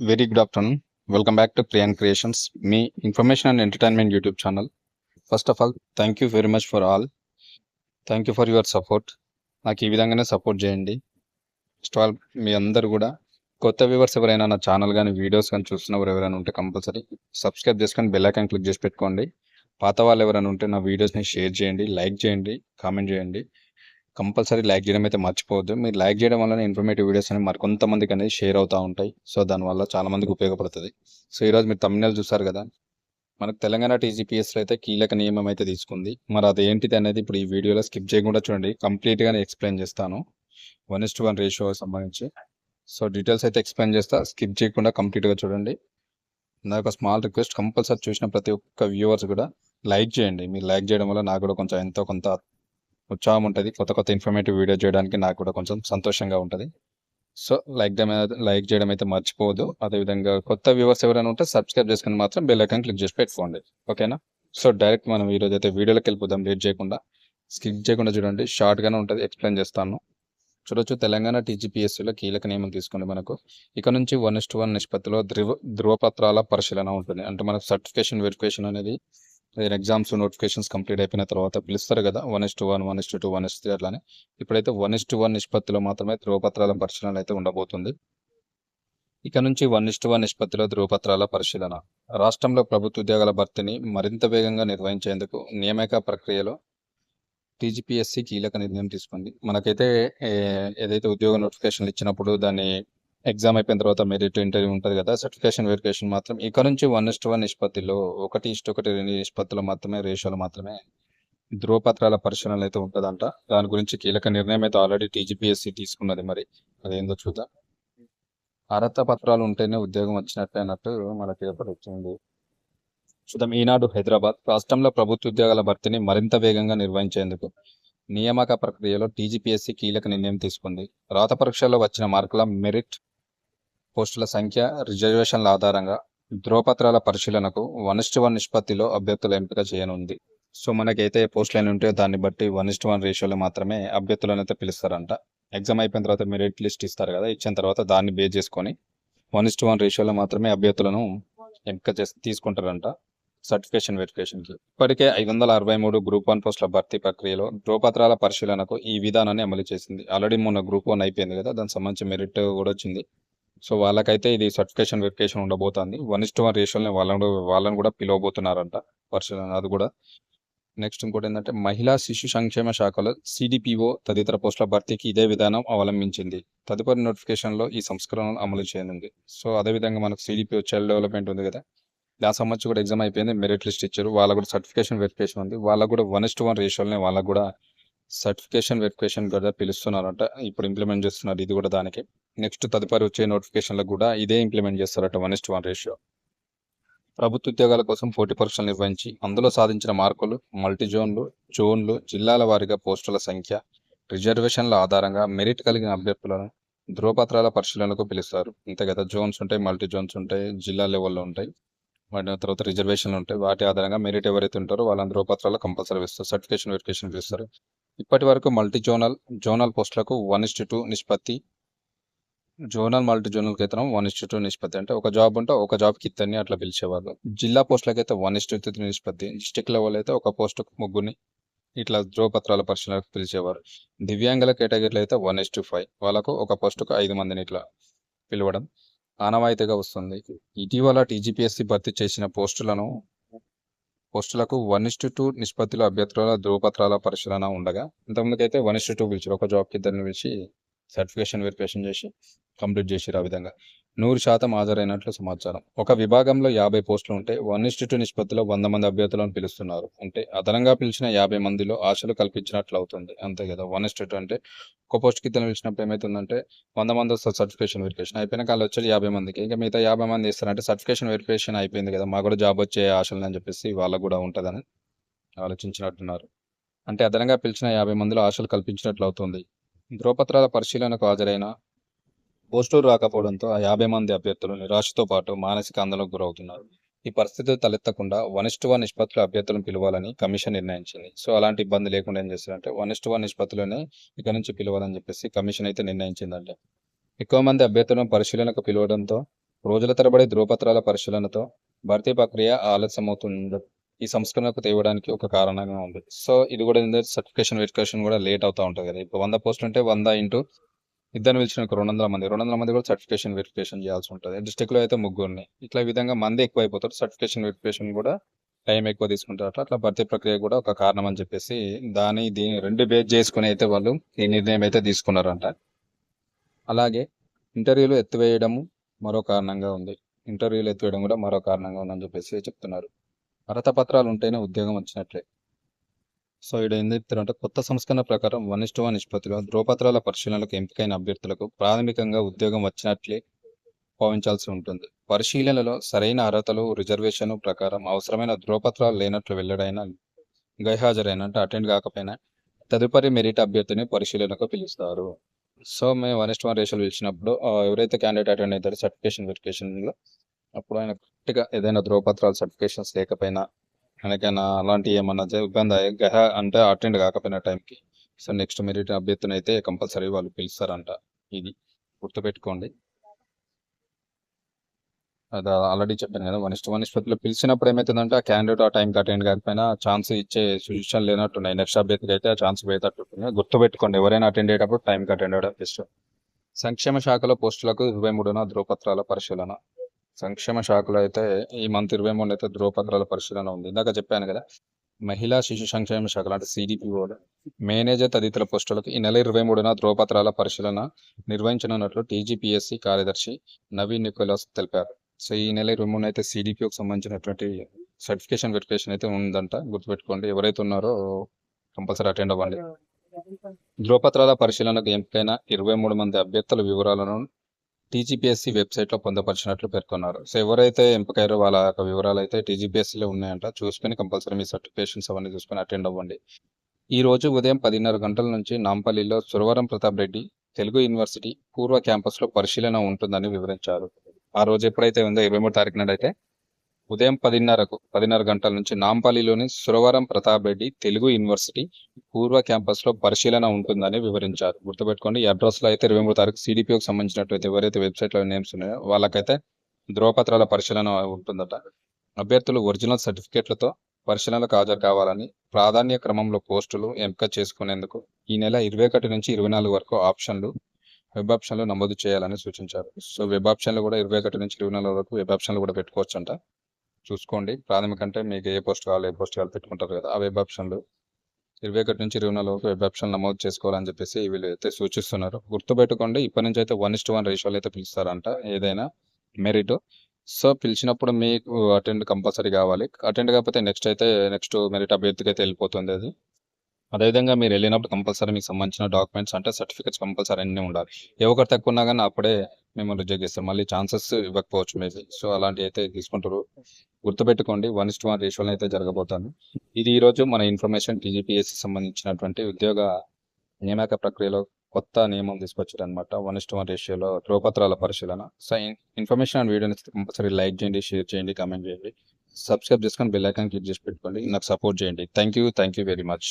Very good afternoon welcome back to Priyan creations me information and entertainment YouTube channel first of all thank you very much for all thank you for your support నాకు ఈ విధంగానే support చేయండి. First all మీ అందరు కూడా కొత్త viewers ఎవరైనా నా channel కానీ వీడియోస్ కానీ చూస్తున్నవారు ఎవరైనా ఉంటే కంపల్సరీ సబ్స్క్రైబ్ చేసుకొని బెల్ ఐకాన్ క్లిక్ చేసి పెట్టుకోండి. పాత వాళ్ళు ఎవరైనా ఉంటే నా వీడియోస్ని షేర్ చేయండి లైక్ చేయండి కామెంట్ చేయండి. కంపల్సరీ లైక్ చేయడం అయితే మర్చిపోవద్దు. మీరు లైక్ చేయడం వల్ల ఇన్ఫర్మేటివ్ వీడియోస్ అనేవి మరి కొంతమందికి అనేది షేర్ అవుతూ ఉంటాయి. సో దానివల్ల చాలా మందికి ఉపయోగపడుతుంది. సో ఈరోజు మీరు తమిళనాడు చూసారు కదా? మనకు తెలంగాణ టీజీపీఎస్లో అయితే కీలక నియమం అయితే తీసుకుంది. మరి అది ఏంటిది అనేది ఇప్పుడు ఈ వీడియోలో స్కిప్ చేయకుండా చూడండి. కంప్లీట్గానే ఎక్స్ప్లెయిన్ చేస్తాను. One is to one ratio సంబంధించి. సో డీటెయిల్స్ అయితే ఎక్స్ప్లెయిన్ చేస్తా. స్కిప్ చేయకుండా కంప్లీట్గా చూడండి. నా ఒక స్మాల్ రిక్వెస్ట్ కంపల్సరీ చూసిన ప్రతి ఒక్క వ్యూవర్స్ కూడా లైక్ చేయండి. మీరు లైక్ చేయడం వల్ల నాకు కూడా కొంచెం ఎంతో కొంత ఉత్సాహం ఉంటుంది కొత్త కొత్త ఇన్ఫర్మేటివ్ వీడియో చేయడానికి నాకు కూడా కొంచెం సంతోషంగా ఉంటుంది. సో లైక్ లైక్ చేయడం అయితే మర్చిపోవద్దు. అదేవిధంగా కొత్త వ్యూవర్స్ ఎవరైనా ఉంటే సబ్స్క్రైబ్ చేసుకుని మాత్రం బెల్ ఐకాన్ క్లిక్ చేసి పెట్టుకోండి. ఓకేనా సో డైరెక్ట్ మనం ఈరోజు అయితే వీడియోలోకి వెళ్ళిపోదాం. లేట్ చేయకుండా. స్కిప్ చేయకుండా చూడండి. షార్ట్గానే ఉంటుంది. ఎక్స్ప్లెయిన్ చేస్తాను. చూడొచ్చు. తెలంగాణ టీజీపీఎస్సీలో కీలక నియమం తీసుకోండి మనకు. ఇక నుంచి వన్ ఇస్ట్ వన్ నిష్పత్తిలో ధృవ ధృవపత్రాల పరిశీలన ఉంటుంది. అంటే మనకు సర్టిఫికేషన్ వెరిఫికేషన్ అనేది ఎగ్జామ్స్ నోటిఫికేషన్స్ కంప్లీట్ అయిపోయిన తర్వాత పిలుస్తారు కదా one is to one one is to two one is three అట్లానే. ఇప్పుడైతే వన్ ఇస్ టు వన్ నిష్పత్తిలో మాత్రమే ధృవపత్రాల పరిశీలన అయితే ఉండబోతుంది. ఇక నుంచి వన్ ఇస్టు వన్ నిష్పత్తిలో ధృవపత్రాల పరిశీలన. రాష్ట్రంలో ప్రభుత్వ ఉద్యోగాల భర్తీని మరింత వేగంగా నిర్వహించేందుకు నియామక ప్రక్రియలో టీజీపీఎస్సీ కీలక నిర్ణయం తీసుకుంది. మనకైతే ఏదైతే ఉద్యోగ నోటిఫికేషన్లు ఇచ్చినప్పుడు దాన్ని ఎగ్జామ్ అయిపోయిన తర్వాత మెరిట్ ఇంటర్వ్యూ ఉంటుంది కదా సర్టిఫికేషన్ వెరిఫికేషన్ మాత్రం ఇక నుంచి వన్ ఇస్ట్ వన్ నిష్పత్తిలో ఒకటి ఇష్ట ఒకటి రెండు నిష్పత్తిలో మాత్రమే రేషియోలో మాత్రమే ధృవపత్రాల పరిశీలన అయితే ఉంటుందంట. దాని గురించి కీలక నిర్ణయం అయితే ఆల్రెడీ టీజీపీఎస్సీ తీసుకున్నది మరి. అదేందో చూద్దాం. అర్హత పత్రాలు ఉంటేనే ఉద్యోగం వచ్చినట్టే అన్నట్టు మనకి వచ్చింది. చూద్దాం. ఈనాడు హైదరాబాద్ రాష్ట్రంలో ప్రభుత్వ ఉద్యోగాల భర్తీని మరింత వేగంగా నిర్వహించేందుకు నియామక ప్రక్రియలో టీజీపీఎస్సీ కీలక నిర్ణయం తీసుకుంది. రాత పరీక్షల్లో వచ్చిన మార్కుల మెరిట్ పోస్టుల సంఖ్య రిజర్వేషన్ల ఆధారంగా ధ్రువపత్రాల పరిశీలనకు వన్ ఇస్ట్ వన్ నిష్పత్తిలో అభ్యర్థుల ఎంపిక చేయనుంది. సో మనకైతే పోస్టులు అని ఉంటే దాన్ని బట్టి వన్ ఇస్ట్ వన్ రేషియోలో మాత్రమే అభ్యర్థులను అయితే పిలుస్తారంట. ఎగ్జామ్ అయిపోయిన తర్వాత మెరిట్ లిస్ట్ ఇస్తారు కదా ఇచ్చిన తర్వాత దాన్ని బేస్ చేసుకొని వన్ ఇస్ట్ వన్ రేషియోలో మాత్రమే అభ్యర్థులను ఎంపిక చేసి తీసుకుంటారంట సర్టిఫికేషన్ వెరిఫికేషన్కి. ఇప్పటికే ఐదు వందల అరవై మూడు గ్రూప్ వన్ పోస్టుల భర్తీ ప్రక్రియలో ధ్రువపత్రాల పరిశీలనకు ఈ విధానాన్ని అమలు చేసింది. ఆల్రెడీ మొన్న గ్రూప్ వన్ అయిపోయింది కదా దానికి సంబంధించి మెరిట్ కూడా వచ్చింది. సో వాళ్ళకైతే ఇది సర్టిఫికేషన్ వెరిఫికేషన్ ఉండబోతోంది. వన్ ఇస్ట్ వన్ రేషియోని వాళ్ళని వాళ్ళని కూడా పిలవబోతున్నారంట పరిశీలన అది కూడా. నెక్స్ట్ ఇంకోటి ఏంటంటే మహిళా శిశు సంక్షేమ శాఖలో సిడిపిఓ తదితర పోస్టుల భర్తీకి ఇదే విధానం అవలంబించింది. తదుపరి నోటిఫికేషన్లో ఈ సంస్కరణలు అమలు చేయనుంది. సో అదేవిధంగా మనకు సిడిపిఓ చైల్డ్ డెవలప్మెంట్ ఉంది కదా. దాని సంబంధించి కూడా ఎగ్జామ్ అయిపోయింది మెరిట్ లిస్ట్ ఇచ్చారు. వాళ్ళకు కూడా సర్టిఫికేషన్ వెరిఫికేషన్ ఉంది. వాళ్ళకు కూడా వన్ ఇస్ట్ వన్ రేషియోని వాళ్ళకు కూడా సర్టిఫికేషన్ వెరిఫికేషన్ కూడా పిలుస్తున్నారంట. ఇప్పుడు ఇంప్లిమెంట్ చేస్తున్నారు ఇది కూడా దానికి. నెక్స్ట్ తదుపరి వచ్చే నోటిఫికేషన్లకు కూడా ఇదే ఇంప్లిమెంట్ చేస్తారట వన్ ఇస్ట్ వన్ రేషియో. ప్రభుత్వ ఉద్యోగాల కోసం పోటీ పరీక్షలు నిర్వహించి అందులో సాధించిన మార్కులు మల్టీ జోన్లు జోన్లు జిల్లాల వారీగా పోస్టుల సంఖ్య రిజర్వేషన్ల ఆధారంగా మెరిట్ కలిగిన అభ్యర్థులను ధృవపత్రాల పరిశీలనకు పిలుస్తారు. అంతే కదా జోన్స్ ఉంటాయి మల్టీ జోన్స్ ఉంటాయి జిల్లా లెవెల్లో ఉంటాయి. వాటి తర్వాత రిజర్వేషన్లు ఉంటాయి. వాటి ఆధారంగా మెరిట్ ఎవరైతే ఉంటారో వాళ్ళని ధ్రువపత్రాలు కంపల్సరీ ఇస్తారు సర్టిఫికేషన్ వెరిఫికేషన్ ఇస్తారు ఇప్పటి వరకు మల్టీ జోనల్ జోనల్ పోస్టులకు వన్ ఇస్ టూ నిష్పత్తి జోనల్ మల్టీ జోనల్ అయితే వన్ ఇస్ టూ నిష్పత్తి. అంటే ఒక జాబ్ ఉంటే ఒక జాబ్కి ఇద్దరిని అట్లా పిలిచేవాళ్ళు. జిల్లా పోస్టులకు అయితే వన్ ఇస్ త్రీ నిష్పత్తి. డిస్టిక్ లెవెల్ అయితే ఒక పోస్టుకు ముగ్గురిని ఇట్లా ధ్రువపత్రాల పరిశీలనకు పిలిచేవారు. దివ్యాంగుల కేటగిరీలో అయితే వన్ ఇస్ ఫైవ్. వాళ్ళకు ఒక పోస్టుకు ఐదు మందిని ఇట్లా పిలవడం ఆనవాయితీగా వస్తుంది. ఇటీవల టీజీపీఎస్సీ భర్తీ చేసిన పోస్టులను పోస్టులకు వన్ ఇస్ టూ నిష్పత్తిలో అభ్యర్థుల ధృవపత్రాల పరిశీలన ఉండగా ఇంతకుముందుకైతే వన్ ఇస్ టూ పిలిచారు. ఒక జాబ్కి ఇద్దరిని పిలిచి సర్టిఫికేషన్ వెరిఫికేషన్ చేసి కంప్లీట్ చేసిరు ఆ విధంగా. నూరు శాతం హాజరైనట్లు సమాచారం. ఒక విభాగంలో యాభై పోస్టులు ఉంటే వన్ ఇస్ టూ నిష్పత్తిలో వంద మంది అభ్యర్థులను పిలుస్తున్నారు. అంటే అదనంగా పిలిచిన యాభై మందిలో ఆశలు కల్పించినట్లు అవుతుంది. అంతే కదా వన్ ఇస్ టూ అంటే ఒక పోస్ట్కి ఇతను పిలిచినప్పుడు ఏమవుతుందంటే వంద మంది వస్తారు సర్టిఫికేషన్ వెరిఫికేషన్. అయిపోయిన వాళ్ళు వచ్చేది యాభై మందికి. ఇంకా మిగతా యాభై మంది ఇస్తారంటే సర్టిఫికేషన్ వెరిఫికేషన్ అయిపోయింది కదా మాకు కూడా జాబ్ వచ్చే ఆశలు అని చెప్పేసి వాళ్ళకు కూడా ఉంటుందని ఆలోచించినట్టున్నారు. అంటే అదనంగా పిలిచిన యాభై మందిలో ఆశలు కల్పించినట్లు అవుతుంది. ధ్రువపత్రాల పరిశీలనకు హాజరైన పోస్టులు రాకపోవడంతో ఆ యాభై మంది అభ్యర్థులు నిరాశతో పాటు మానసిక ఆందోళనకు గురవుతున్నారు. ఈ పరిస్థితి తలెత్తకుండా వన్ ఇస్ట్ వన్ నిష్పత్తుల అభ్యర్థులను పిలవాలని కమిషన్ నిర్ణయించింది. సో అలాంటి ఇబ్బంది లేకుండా ఏం చేస్తారంటే వన్ ఇస్ట్ వన్ నిష్పత్తులనే ఇక నుంచి పిలవాలని చెప్పేసి కమిషన్ అయితే నిర్ణయించిందంటే ఎక్కువ మంది అభ్యర్థులను పరిశీలనకు పిలవడంతో రోజుల తరబడి ధ్రువపత్రాల పరిశీలనతో భర్తీ ప్రక్రియ ఆలస్యమవుతుంది ఈ సంస్కరణకు తేవడానికి ఒక కారణంగా ఉంది. సో ఇది కూడా ఏంటంటే సర్టిఫికేషన్ వెరిఫికేషన్ కూడా లేట్ అవుతా ఉంటుంది కదా. ఇప్పుడు వంద పోస్టులు ఉంటే వంద ఇంటూ ఇద్దరు పిలిచిన ఒక రెండు వందల మంది. రెండు వందల మంది కూడా సర్టిఫికేషన్ వెరిఫికేషన్ చేయాల్సి ఉంటుంది. డిస్ట్రిక్ట్లో అయితే ముగ్గురిని. ఇట్లా విధంగా మంది ఎక్కువ అయిపోతారు సర్టిఫికేషన్ వెరిఫికేషన్ కూడా టైం ఎక్కువ తీసుకుంటారు అట్లా. భర్తీ ప్రక్రియ కూడా ఒక కారణం అని చెప్పేసి దాని దీని రెండు బేస్ చేసుకుని అయితే వాళ్ళు ఈ నిర్ణయం అయితే తీసుకున్నారంట. అలాగే ఇంటర్వ్యూలు ఎత్తివేయడము మరో కారణంగా ఉంది. ఇంటర్వ్యూలు ఎత్తివేయడం కూడా మరో కారణంగా ఉందని చెప్పేసి చెప్తున్నారు. అర్హత పత్రాలు ఉంటేనే ఉద్యోగం వచ్చినట్లే. సో ఇక్కడ ఏం చెప్తారంటే కొత్త సంస్కరణ ప్రకారం వన్ ఇస్టు వన్ నిష్పత్తిలో ధ్రువపత్రాల పరిశీలనలకు ఎంపికైన అభ్యర్థులకు ప్రాథమికంగా ఉద్యోగం వచ్చినట్లే భావించాల్సి ఉంటుంది. పరిశీలనలో సరైన అర్హతలు రిజర్వేషన్ ప్రకారం అవసరమైన ధ్రువపత్రాలు లేనట్లు వెళ్ళడైనా గైహాజరైన అంటే అటెండ్ కాకపోయినా తదుపరి మెరిట్ అభ్యర్థిని పరిశీలనకు పిలుస్తారు. సో మేము వన్ ఇస్ట్ వన్ రేషియోలు పిలిచినప్పుడు ఆ, ఎవరైతే క్యాండిడేట్ అటెండ్ అవుతారో సర్టిఫికేషన్ వెరిఫికేషన్లో అప్పుడు ఆయన కరెక్ట్గా ఏదైనా ధ్రువపత్రాలు సర్టిఫికేషన్స్ లేకపోయినా ఆయనకైనా అలాంటి ఏమన్నా ఇబ్బంది గహ అంటే అటెండ్ కాకపోయిన టైంకి సో నెక్స్ట్ మెరిట్ అభ్యర్థిని అయితే కంపల్సరీ వాళ్ళు పిలుస్తారంట. ఇది గుర్తుపెట్టుకోండి. అది ఆల్రెడీ చెప్పాను కదా వన్ ఇస్ట్ వన్ పిలిచినప్పుడు ఏమవుతుందంటే ఆ క్యాండిడేట్ ఆ టైంకి అటెండ్ కాకపోయినా ఛాన్స్ ఇచ్చే సిచ్యువేషన్ లేనట్టున్నాయి. నెక్స్ట్ అభ్యర్థికి అయితే ఆ ఛాన్స్ పోయేటట్టుంది గుర్తుపెట్టుకోండి ఎవరైనా అటెండ్ అయ్యేటప్పుడు టైంకి అటెండ్ అవ్వడం బెస్ట్. సంక్షేమ శాఖలో పోస్టులకు ఇరవై మూడున ధ్రువపత్రాల పరిశీలన. సంక్షేమ శాఖలో అయితే ఈ మంత్ ఇరవై మూడు అయితే ధ్రువపత్రాల పరిశీలన ఉంది. ఇందాక చెప్పాను కదా మహిళా శిశు సంక్షేమ శాఖ అంటే సిడిపిఓ మేనేజర్ తదితర పోస్టులకు ఈ నెల ఇరవై మూడున ధ్రువపత్రాల పరిశీలన నిర్వహించనున్నట్లు టీజీపీఎస్సీ కార్యదర్శి నవీన్ నికోలాస్ తెలిపారు. సో ఈ నెల ఇరవై మూడు అయితే సిడిపిఓకి సంబంధించినటువంటి సర్టిఫికేషన్ వెరిఫికేషన్ అయితే ఉందంట. గుర్తుపెట్టుకోండి ఎవరైతే ఉన్నారో కంపల్సరీ అటెండ్ అవ్వండి. ధ్రువపత్రాల పరిశీలనకు ఎంపికైన ఇరవై మూడు మంది అభ్యర్థుల వివరాలను టీజీపీఎస్సీ వెబ్సైట్లో పొందపరిచినట్లు పేర్కొన్నారు. సో ఎవరైతే ఎంపికయ్యారో వాళ్ళ యొక్క వివరాలు అయితే టీజీపీఎస్సీలో ఉన్నాయంట. చూసుకొని కంపల్సరీ మీ సర్టిఫికేషన్స్ అవన్నీ చూసుకొని అటెండ్ అవ్వండి. ఈ రోజు ఉదయం పదిన్నర గంటల నుంచి నాంపల్లిలో సురవరం ప్రతాప్ రెడ్డి తెలుగు యూనివర్సిటీ పూర్వ క్యాంపస్లో పరిశీలన ఉంటుందని వివరించారు. ఆ రోజు ఎప్పుడైతే ఉందో ఇరవై మూడు తారీఖు నాడు అయితే ఉదయం పదిన్నరకు పదిన్నర గంటల నుంచి నాంపల్లిలోని సురవరం ప్రతాప్ రెడ్డి తెలుగు యూనివర్సిటీ పూర్వ క్యాంపస్లో పరిశీలన ఉంటుందని వివరించారు. గుర్తుపెట్టుకోండి ఈ అయితే ఇరవై మూడు తారీఖు సిడిపిఓకి సంబంధించినట్లయితే ఎవరైతే వెబ్సైట్లో నేమ్స్ ఉన్నాయో వాళ్ళకైతే ధ్రువపత్రాల పరిశీలన ఉంటుందట. అభ్యర్థులు ఒరిజినల్ సర్టిఫికేట్లతో పరిశీలనకు హాజరు కావాలని ప్రాధాన్య క్రమంలో పోస్టులు ఎంపిక చేసుకునేందుకు ఈ నెల ఇరవై ఒకటి నుంచి ఇరవై నాలుగు వరకు ఆప్షన్లు వెబ్ ఆప్షన్లు నమోదు చేయాలని సూచించారు. సో వెబ్ ఆప్షన్లు కూడా ఇరవై ఒకటి నుంచి ఇరవై నాలుగు వరకు వెబ్ ఆప్షన్లు కూడా పెట్టుకోవచ్చు అంట చూసుకోండి. ప్రాథమిక అంటే మీకు ఏ పోస్ట్ కావాలి ఏ పోస్ట్ కావాలి పెట్టుకుంటారు కదా ఆ వెబ్ ఆప్షన్లు. ఇరవై ఒకటి నుంచి ఇరవై నాలుగు వరకు వెబ్ ఆప్షన్ నమోదు చేసుకోవాలని చెప్పేసి వీళ్ళు అయితే సూచిస్తున్నారు. గుర్తుపెట్టుకోండి ఇప్పటి నుంచి అయితే వన్ ఇస్ట్ వన్ రేషియోలు అయితే పిలుస్తారంట ఏదైనా మెరిట్. సో పిలిచినప్పుడు మీకు అటెండ్ కంపల్సరీ కావాలి. అటెండ్ కాకపోతే నెక్స్ట్ అయితే నెక్స్ట్ మెరిట్ అభ్యర్థికి అయితే వెళ్ళిపోతుంది అది. అదేవిధంగా మీరు వెళ్ళినప్పుడు కంపల్సరీ మీకు సంబంధించిన డాక్యుమెంట్స్ అంటే సర్టిఫికేట్స్ కంపల్సరీ అన్నీ ఉండాలి. ఏ ఒకటి తక్కువ ఉన్నా కానీ అప్పుడే మేము రిజెక్ట్ చేస్తాం. మళ్ళీ ఛాన్సెస్ ఇవ్వకపోవచ్చు మేబీ. సో అలాంటివి అయితే తీసుకుంటారు. గుర్తుపెట్టుకోండి వన్ ఇస్ట్ వన్ రేషియోలో అయితే జరగబోతుంది. ఇది ఈరోజు మన ఇన్ఫర్మేషన్ టీజీపీఎస్సి సంబంధించినటువంటి ఉద్యోగ నియామక ప్రక్రియలో కొత్త నియమం తీసుకొచ్చారు అనమాట వన్ ఇస్ట్ వన్ రేషియోలో ధ్రువపత్రాల పరిశీలన. సో ఇన్ఫర్మేషన్ అండ్ వీడియోని కంపల్సరీ లైక్ చేయండి షేర్ చేయండి కామెంట్ చేయండి. సబ్స్క్రైబ్ చేసుకొని బెల్ ఐకాన్ క్లిక్ చేసి పెట్టుకోండి. నాకు సపోర్ట్ చేయండి. Thank you thank you very much.